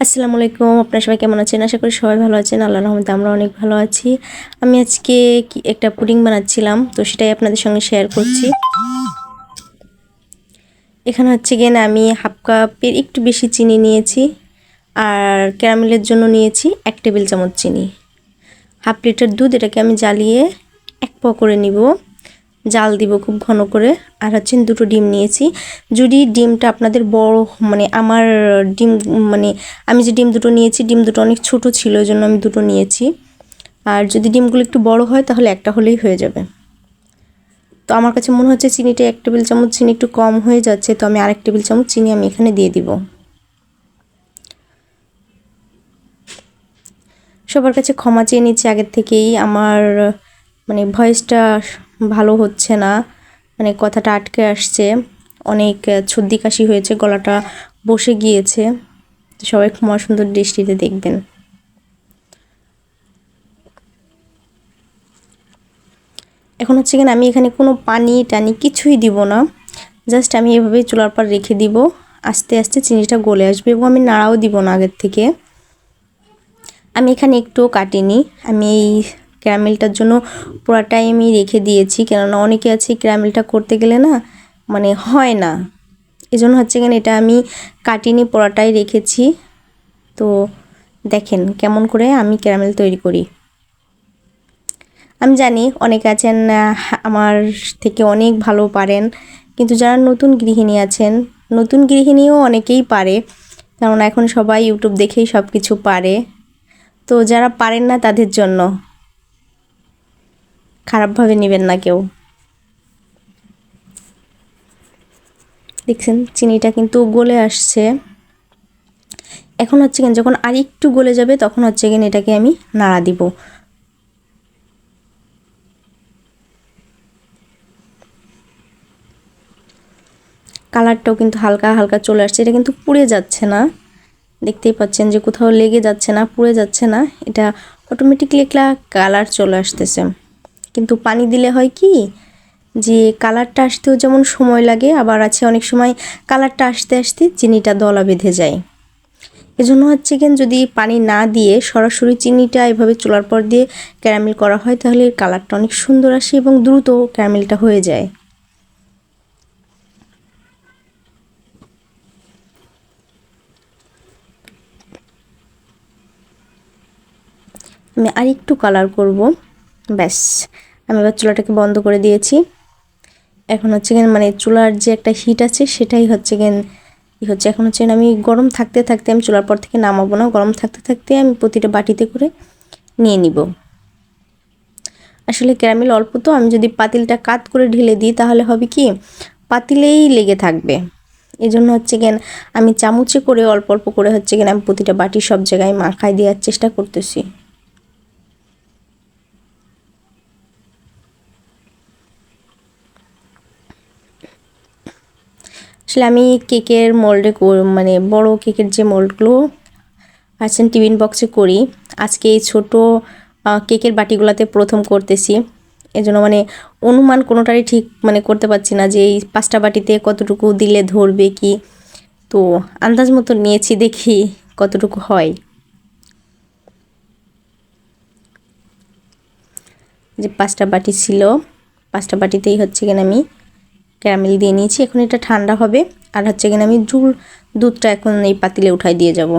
আসসালামু আলাইকুম, আপনার সবাই কেমন আছেন? আশা করি সবাই ভালো আছেন। আল্লাহ রহমতে আমরা অনেক ভালো আছি। আমি আজকে একটা পুডিং বানাচ্ছিলাম, তো সেটাই আপনাদের সঙ্গে শেয়ার করছি। এখানে হচ্ছে গিয়ে আমি হাফ কাপের একটু বেশি চিনি নিয়েছি আর ক্যারামেলের জন্য নিয়েছি এক টেবিল চামচ চিনি। হাফ লিটার দুধ এটাকে আমি জ্বালিয়ে এক প করে নিব। জাল দিব খুব ঘন করে। আর হচ্ছে দুটো ডিম নিয়েছি। যদি ডিমটা আপনাদের বড় মানে আমার ডিম মানে আমি যে ডিম দুটো নিয়েছি, ডিম দুটো অনেক ছোট ছিল ওই জন্য আমি দুটো নিয়েছি। আর যদি ডিমগুলো একটু বড় হয়, তাহলে একটা হলেই হয়ে যাবে। তো আমার কাছে মনে হচ্ছে চিনিটা এক টেবিল চামচ, চিনি একটু কম হয়ে যাচ্ছে, তো আমি আরেক টেবিল চামচ চিনি আমি এখানে দিয়ে দিব। সবার কাছে ক্ষমা চেয়ে নিচ্ছি আগের থেকেই। আমার মানে ভয়েসটা ভালো হচ্ছে না। মানে কথাটা আটকে আসছে। অনেক ছর্দি কাশি হয়েছে, গলাটা বসে গিয়েছে। সবাই ক্ষমা সুন্দর দৃষ্টিতে দেখবেন। এখন হচ্ছে কিনা আমি এখানে কোনো পানি টানি কিছুই দিব না। জাস্ট আমি এভাবেই চুলার পর রেখে দিব। আস্তে আস্তে চিনিটা গলে আসবে এবং আমি নাড়াও দিব না আগের থেকে। আমি এখানে একটুও কাটিনি। আমি এই ক্যারামেলটার জন্য পুরাটাই আমি রেখে দিয়েছি। কেননা অনেকে আছে ক্যারামেলটা করতে গেলে না মানে হয় না। এই জন্য হচ্ছে কেন এটা আমি কাটিনি পোড়াটাই রেখেছি। তো দেখেন কেমন করে আমি ক্যারামেল তৈরি করি। আমি জানি অনেক আছেন আমার থেকে অনেক ভালো পারেন। কিন্তু যারা নতুন গৃহিণী আছেন, নতুন গৃহিণীও অনেকেই পারে। কারণ এখন সবাই ইউটিউব দেখেই সব কিছু পারে। তো যারা পারেন না তাদের জন্য। খারাপভাবে নেবেন না কেউ। দেখছেন, চিনিটা কিন্তু গলে আসছে। এখন হচ্ছে কেন, যখন আর একটু গলে যাবে, তখন হচ্ছে কেন এটাকে আমি নাড়া দিব। কালারটাও কিন্তু হালকা হালকা চলে আসছে, এটা কিন্তু পুড়ে যাচ্ছে না। দেখতেই পাচ্ছেন যে কোথাও লেগে যাচ্ছে না, পুড়ে যাচ্ছে না, এটা অটোমেটিকলি একটা কালার চলে আসতেছে। কিন্তু পানি দিলে হয় কি? যে কালারটা আসতেও যেমন সময় লাগে, আবার আছে অনেক সময় কালারটা আসতে আসতে চিনিটা দলা বেঁধে যায়। এজন্য হচ্ছে কেন যদি পানি না দিয়ে সরাসরি চিনিটা এভাবে চুলার পর দিয়ে ক্যারামেল করা হয়, তাহলে কালারটা অনেক সুন্দর আসে এবং দ্রুত ক্যারামেলটা হয়ে যায়। আমি আরেকটু কালার করব। ব্যাস। আমি এবার চুলাটাকে বন্ধ করে দিয়েছি। এখন হচ্ছে কেন মানে চুলার যে একটা হিট আছে, সেটাই হচ্ছে গেন হচ্ছে। এখন হচ্ছে আমি গরম থাকতে থাকতে আমি চুলার পর থেকে নামাবো না। গরম থাকতে থাকতে আমি প্রতিটা বাটিতে করে নিয়ে নিব। আসলে ক্যারামেল অল্প তো, আমি যদি পাতিলটা কাত করে ঢেলে দিই, তাহলে হবে কি? পাতিলেই লেগে থাকবে। এই জন্য হচ্ছে কেন আমি চামচে করে অল্প অল্প করে হচ্ছে কেন আমি প্রতিটা বাটি সব জায়গায় মাখায় দেওয়ার চেষ্টা করতেছি। আসলে আমি কেকের মোল্ডে মানে বড় কেকের যে মোল্ডগুলো আছেন টিফিন বক্সে করি। আজকে এই ছোটো কেকের বাটিগুলোতে প্রথম করতেছি। এজন্য মানে অনুমান কোনোটারই ঠিক মানে করতে পারছি না যে এই পাঁচটা বাটিতে কতটুকু দিলে ধরবে কি। তো আন্দাজ মতো নিয়েছি দেখি কতটুকু হয়। যে পাঁচটা বাটি ছিল, পাঁচটা বাটিতেই হচ্ছে কিনা আমি ক্যারামেল দিয়ে নিয়েছি, এখন এটা ঠান্ডা হবে। আর হচ্ছে এখানে আমি ঝুল দুধটা এখন এই পাতিলে উঠাই দিয়ে যাব।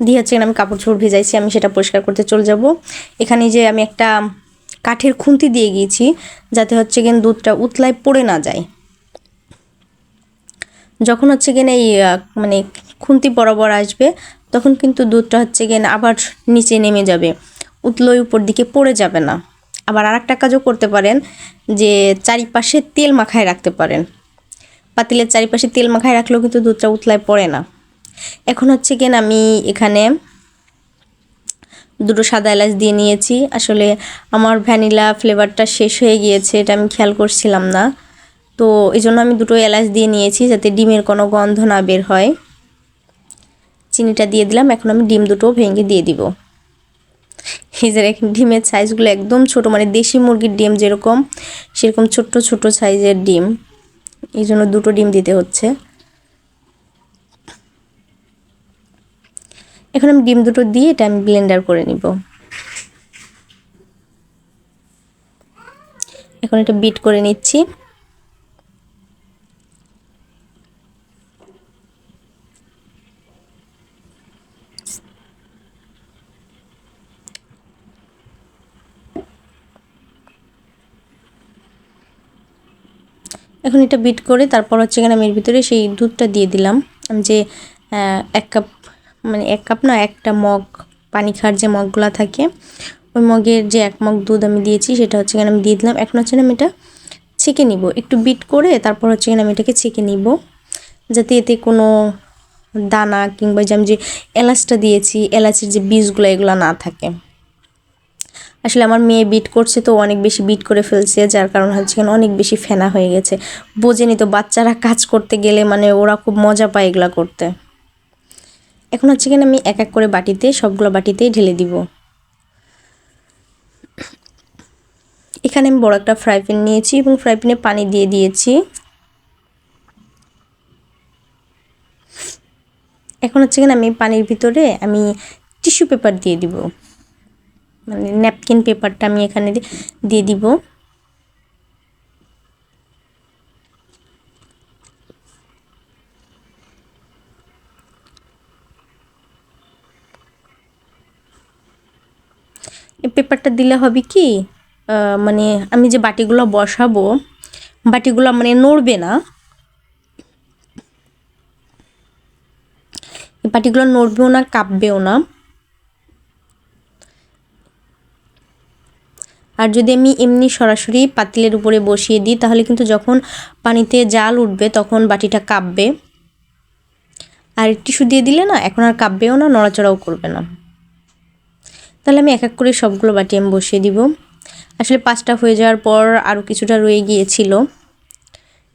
দিয়ে হচ্ছে আমি কাপড় চোপড় ভেজাইছি, আমি সেটা পরিষ্কার করতে চলে যাব। এখানে যে আমি একটা কাঠের খুন্তি দিয়ে গিয়েছি, যাতে হচ্ছে গেন দুধটা উতলায় পড়ে না যায়। যখন হচ্ছে গেন এই মানে খুন্তি বরাবর আসবে, তখন কিন্তু দুধটা হচ্ছে গেন আবার নিচে নেমে যাবে। উতলোয় উপর দিকে পড়ে যাবে না। আবার আর একটা কাজও করতে পারেন, যে চারিপাশে তেল মাখায় রাখতে পারেন। পাতিলের চারিপাশে তেল মাখায় রাখলেও কিন্তু দুধটা উতলায় পড়ে না। এখন হচ্ছে কেন আমি এখানে দুটো সাদা এলাচ দিয়ে নিয়েছি। আসলে আমার ভ্যানিলা ফ্লেভারটা শেষ হয়ে গিয়েছে, এটা আমি খেয়াল করছিলাম না। তো এই জন্য আমি দুটো এলাচ দিয়ে নিয়েছি, যাতে ডিমের কোনো গন্ধ না বের হয়। চিনিটা দিয়ে দিলাম, এখন আমি ডিম দুটো ভেঙে দিয়ে দিব। দেখেন ডিমের সাইজগুলো একদম ছোট মানে দেশি মুরগির ডিম যেরকম, সেরকম ছোট্ট ছোট সাইজের ডিম। এই জন্য দুটো ডিম দিতে হচ্ছে। এখন আমি ডিম দুটো দিয়ে এটা আমি ব্লেন্ডার করে নিব। এখন এটা বিট করে নিচ্ছি। এখন এটা বিট করে, তারপর হচ্ছে এখানে আমি এর ভিতরে সেই দুধটা দিয়ে দিলাম। যে এক কাপ মানে এক কাপ না, একটা মগ, পানি খাওয়ার যে মগগুলো থাকে, ওই মগের যে এক মগ দুধ আমি দিয়েছি, সেটা হচ্ছে এখানে আমি দিয়ে দিলাম। এখন হচ্ছে আমি এটা ছেঁকে নিব। একটু বিট করে, তারপর হচ্ছে এখানে আমি এটাকে ছেঁকে নিব। যাতে এতে কোনো দানা কিংবা যে আমি যে এলাচটা দিয়েছি, এলাচের যে বীজগুলো, এগুলো না থাকে। আসলে আমার মেয়ে বিট করছে তো অনেক বেশি বিট করে ফেলছে, যার কারণ হচ্ছে কেন অনেক বেশি ফেনা হয়ে গেছে। বোঝেনি তো বাচ্চারা কাজ করতে গেলে মানে ওরা খুব মজা পায় এগুলো করতে। এখন হচ্ছে কিনা আমি এক এক করে বাটিতে, সবগুলো বাটিতেই ঢেলে দিব। এখানে আমি বড় একটা ফ্রাই প্যান নিয়েছি এবং ফ্রাই প্যানে পানি দিয়ে দিয়েছি। এখন হচ্ছে কিনা আমি পানির ভিতরে আমি টিস্যু পেপার দিয়ে দিব। মানে ন্যাপকিন পেপারটা আমি এখানে দিয়ে দিব। পেপারটা দিলে হবে কি মানে আমি যে বাটিগুলো বসাবো, বাটিগুলো মানে নড়বে না। বাটিগুলো নড়বেও না, কাঁপবেও না। আর যদি আমি এমনি সরাসরি পাতিলের উপরে বসিয়ে দিই, তাহলে কিন্তু যখন পানিতে জাল উঠবে, তখন বাটিটা কাঁপবে। আর টিস্যু দিয়ে দিলে না, এখন আর কাঁপবেও না, নড়াচড়াও করবে না। তাহলে আমি এক এক করে সবগুলো বাটি আমি বসিয়ে দিব। আসলে পাঁচটা হয়ে যাওয়ার পর আরও কিছুটা রয়ে গিয়েছিল।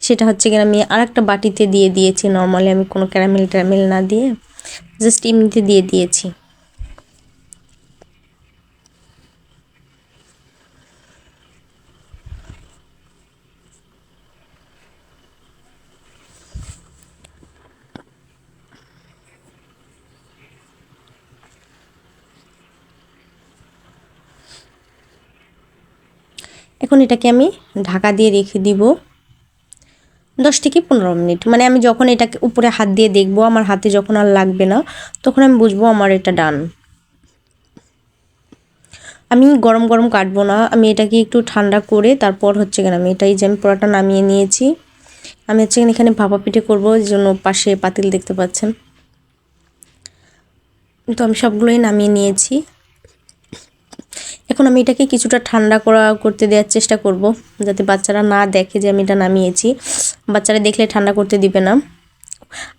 সেটা হচ্ছে কিনা আমি আর একটা বাটিতে দিয়ে দিয়েছি, নর্মালি আমি কোনো ক্যারামেল ট্যারামেল না দিয়ে, জাস্ট এমনিতে দিয়ে দিয়েছি। এখন এটাকে আমি ঢাকা দিয়ে রেখে দিব দশ থেকে পনেরো মিনিট। মানে আমি যখন এটাকে উপরে হাত দিয়ে দেখব, আমার হাতে যখন আর লাগবে না, তখন আমি বুঝব আমার এটা ডান। আমি গরম গরম কাটবো না, আমি এটাকে একটু ঠান্ডা করে তারপর হচ্ছে কেন আমি এটাই যে আমি পোড়াটা নামিয়ে নিয়েছি। আমি হচ্ছে এখানে ভাপা পিঠে করব জন্য পাশে পাতিল দেখতে পাচ্ছেন। তো আমি সবগুলোই নামিয়ে নিয়েছি। এখন আমি এটাকে কিছুটা ঠান্ডা করা করতে দেওয়ার চেষ্টা করব, যাতে বাচ্চারা না দেখে যে আমি এটা নামিয়েছি। বাচ্চারা দেখলে ঠান্ডা করতে দিবে না।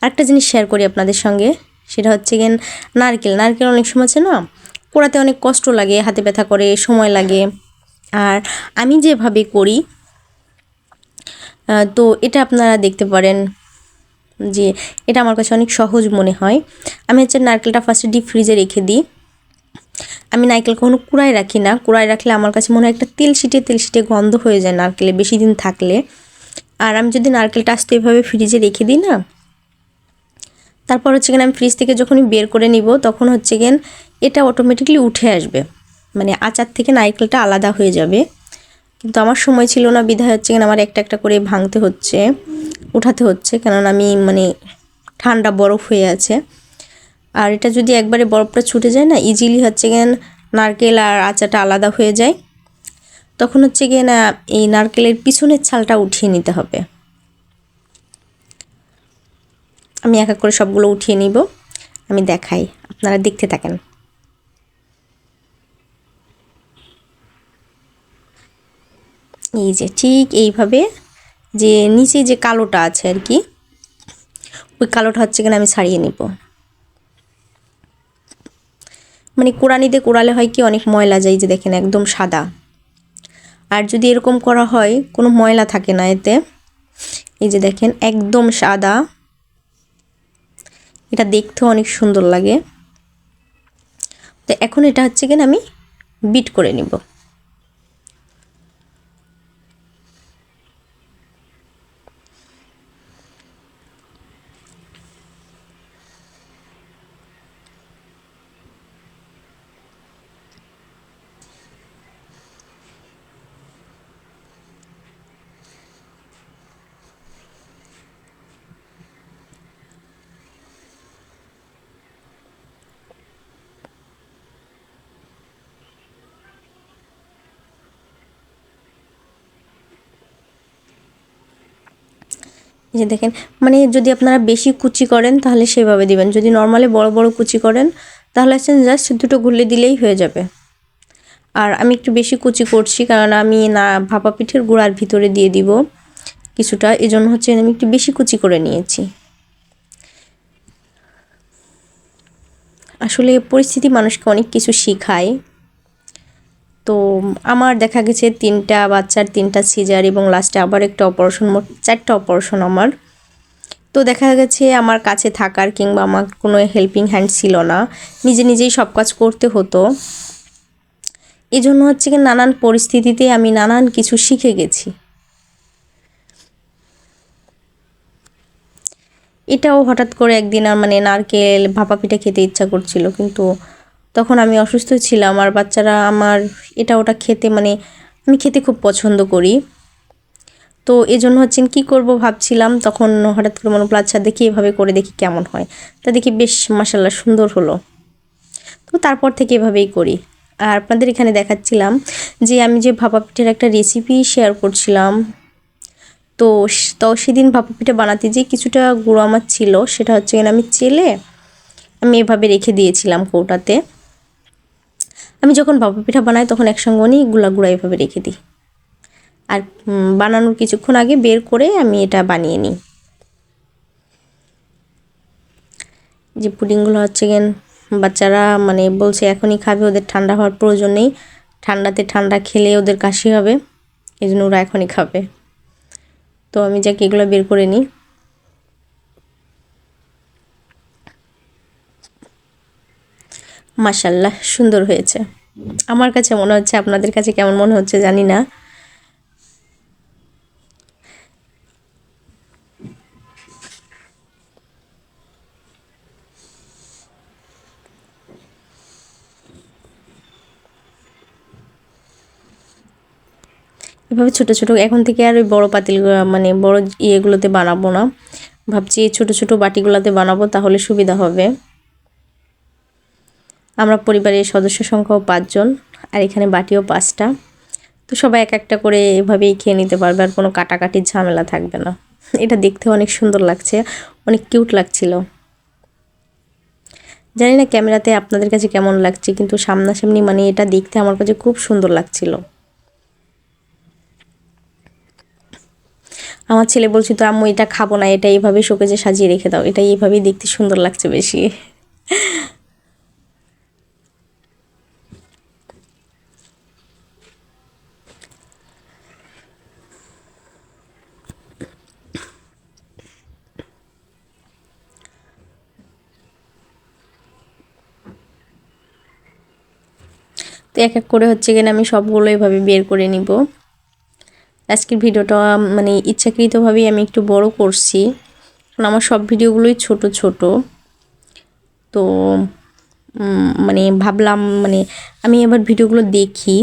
আরেকটা জিনিস শেয়ার করি আপনাদের সঙ্গে, সেটা হচ্ছে গেন নারকেল। নারকেল অনেক সময় আছে না, পোড়াতে অনেক কষ্ট লাগে, হাতে ব্যথা করে, সময় লাগে। আর আমি যেভাবে করি তো এটা আপনারা দেখতে পারেন যে এটা আমার কাছে অনেক সহজ মনে হয়। আমি হচ্ছে নারকেলটা ফার্স্টে ডিপ ফ্রিজে রেখে দিই। আমি নারকেল কখনো কুড়ায় রাখি না। কুড়ায় রাখলে আমার কাছে মনে হয় একটা তেল শিটে তেল শিটে গন্ধ হয়ে যায় নারকেলে বেশি দিন থাকলে। আর আমি যদি নারকেলটা আসতে এভাবে ফ্রিজে রেখে দিই না, তারপর হচ্ছে গেন আমি ফ্রিজ থেকে যখনই বের করে নিব, তখন হচ্ছে গেন এটা অটোমেটিকলি উঠে আসবে। মানে আচার থেকে নারকেলটা আলাদা হয়ে যাবে। কিন্তু আমার সময় ছিল না, বিধায় হচ্ছে গেন আমার একটা একটা করে ভাঙতে হচ্ছে, উঠাতে হচ্ছে। কেননা আমি মানে ঠান্ডা বরফ হয়ে আছে। আর এটা যদি একবারে বরফটা ছুটে যায় না ইজিলি হচ্ছে গিয়ে নারকেল আর আচাটা আলাদা হয়ে যায়। তখন হচ্ছে গিয়ে না, এই নারকেলের পিছনের ছালটা উঠিয়ে নিতে হবে। আমি এক এক করে সবগুলো উঠিয়ে নিব। আমি দেখাই, আপনারা দেখতে থাকেন। এই যে ঠিক এইভাবে যে নিচে যে কালোটা আছে আর কি, ওই কালোটা হচ্ছে কিনা আমি ছাড়িয়ে নিব। মানে কোড়ানি দিয়ে কোড়ালে হয় কি, অনেক ময়লা যায় যে দেখেন, একদম সাদা। আর যদি এরকম করা হয়, কোনো ময়লা থাকে না এতে। এই যে দেখেন, একদম সাদা। এটা দেখতেও অনেক সুন্দর লাগে। তো এখন এটা হচ্ছে কিনা আমি বিট করে নিব। যে দেখেন মানে যদি আপনারা বেশি কুচি করেন তাহলে সেভাবে দিবেন। যদি নর্মালি বড় বড় কুচি করেন তাহলে হচ্ছে জাস্ট দুটো গুলে দিলেই হয়ে যাবে। আর আমি একটু বেশি কুচি করছি কারণ আমি না, ভাপা পিঠের গুঁড়ার ভিতরে দিয়ে দিব কিছুটা। এই জন্য হচ্ছে আমি একটু বেশি কুচি করে নিয়েছি। আসলে পরিস্থিতি মানুষকে অনেক কিছু শেখায়। তো আমার দেখা গেছে তিনটা বাচ্চার তিনটা সিজার এবং লাস্টে আবার একটা অপারেশন মোট চারটা অপারেশন আমার। তো দেখা গেছে আমার কাছে থাকার কিংবা আমার কোনো হেল্পিং হ্যান্ড ছিল না। নিজে নিজেই সব কাজ করতে হতো। এই জন্য হচ্ছে কি নানান পরিস্থিতিতে আমি নানান কিছু শিখে গেছি। এটাও হঠাৎ করে একদিন আর মানে নারকেল ভাপা পিঠা খেতে ইচ্ছা করছিল, কিন্তু তখন আমি অসুস্থ ছিলাম আর বাচ্চারা আমার এটা ওটা খেতে মানে আমি খেতে খুব পছন্দ করি। তো এই জন্য হচ্ছেন কী করব ভাবছিলাম, তখন হঠাৎ করে মনে পড়ল আচ্ছা দেখি এভাবে করে দেখি কেমন হয়। তা দেখি বেশ মাসাল্লাহ সুন্দর হলো। তো তারপর থেকে এভাবেই করি। আর আপনাদের এখানে দেখাচ্ছিলাম যে আমি যে ভাপা পিঠের একটা রেসিপি শেয়ার করছিলাম, তো তো সেদিন ভাপা পিঠা বানাতে যে কিছুটা গুঁড়ো আমার ছিল, সেটা হচ্ছে আমি চেলে আমি এভাবে রেখে দিয়েছিলাম কৌটাতে। আমি যখন ভাপা পিঠা বানাই, তখন একসঙ্গে অনেকগুলা গুঁড়া এভাবে রেখে দিই। আর বানানোর কিছুক্ষণ আগে বের করে আমি এটা বানিয়ে নিই। যে পুডিংগুলো হচ্ছে গেন, বাচ্চারা মানে বলছে এখনই খাবে, ওদের ঠান্ডা হওয়ার প্রয়োজন নেই। ঠান্ডাতে ঠান্ডা খেলে ওদের কাশি হবে এই জন্য ওরা এখনই খাবে। তো আমি যাকে এগুলো বের করে নিই। মাসাল্লাহ সুন্দর হয়েছে। আমার কাছে মনে হচ্ছে, আপনাদের কাছে কেমন মনে হচ্ছে জানি না। এভাবে ছোট ছোট, এখন থেকে আর ওই বড়ো পাতিল মানে বড় ইয়েগুলোতে বানাবো না। ভাবছি ছোট ছোট বাটিগুলোতে বানাবো, তাহলে সুবিধা হবে। আমরা পরিবারের সদস্য সংখ্যাও পাঁচজন, আর এখানে বাটিও পাঁচটা। তো সবাই এক একটা করে এভাবেই খেয়ে নিতে পারবে, আর কোনো কাটাকাটির ঝামেলা থাকবে না। এটা দেখতে অনেক সুন্দর লাগছে, অনেক কিউট লাগছিল। জানি না ক্যামেরাতে আপনাদের কাছে কেমন লাগছে, কিন্তু সামনাসামনি মানে এটা দেখতে আমার কাছে খুব সুন্দর লাগছিল। আমার ছেলে বলছি, তো আম্মু, এটা খাব না, এটা এইভাবে শোকেজে সাজিয়ে রেখে দাও এটা এইভাবেই দেখতে সুন্দর লাগছে বেশি। তো এক এক করে হচ্ছে কিনা আমি সবগুলো এভাবে বের করে নিব। আজকের ভিডিওটা মানে ইচ্ছাকৃতভাবেই আমি একটু বড় করছি। কারণ আমার সব ভিডিওগুলোই ছোট ছোট। তো মানে ভাবলাম মানে আমি এবার ভিডিওগুলো দেখি।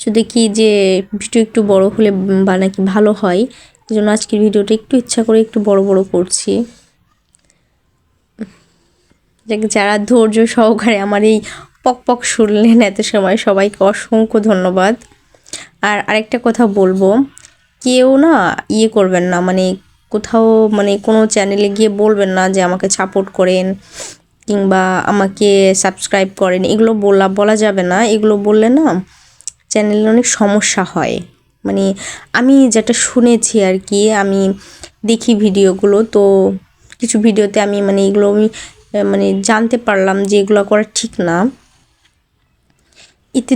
শুধু দেখি যে ভিডিও একটু বড় হলে বা নাকি ভালো হয়। এই জন্য আজকের ভিডিওটা একটু ইচ্ছা করে একটু বড় বড় করছি। যারা ধৈর্য সহকারে আমার এই পক পক শুনলেন এত সময়, সবাইকে অসংখ্য ধন্যবাদ। আর আরেকটা কথা বলব, কেউ না ইয়ে করবেন না মানে কোথাও মানে কোনো চ্যানেলে গিয়ে বলবেন না যে আমাকে সাপোর্ট করেন কিংবা আমাকে সাবস্ক্রাইব করেন। এগুলো বলা বলা যাবে না। এগুলো বললে না চ্যানেলে অনেক সমস্যা হয়। মানে আমি যেটা শুনেছি আর কি, আমি দেখি ভিডিওগুলো, তো কিছু ভিডিওতে আমি মানে এগুলো আমি মানে জানতে পারলাম যে এগুলো করা ঠিক না। এতে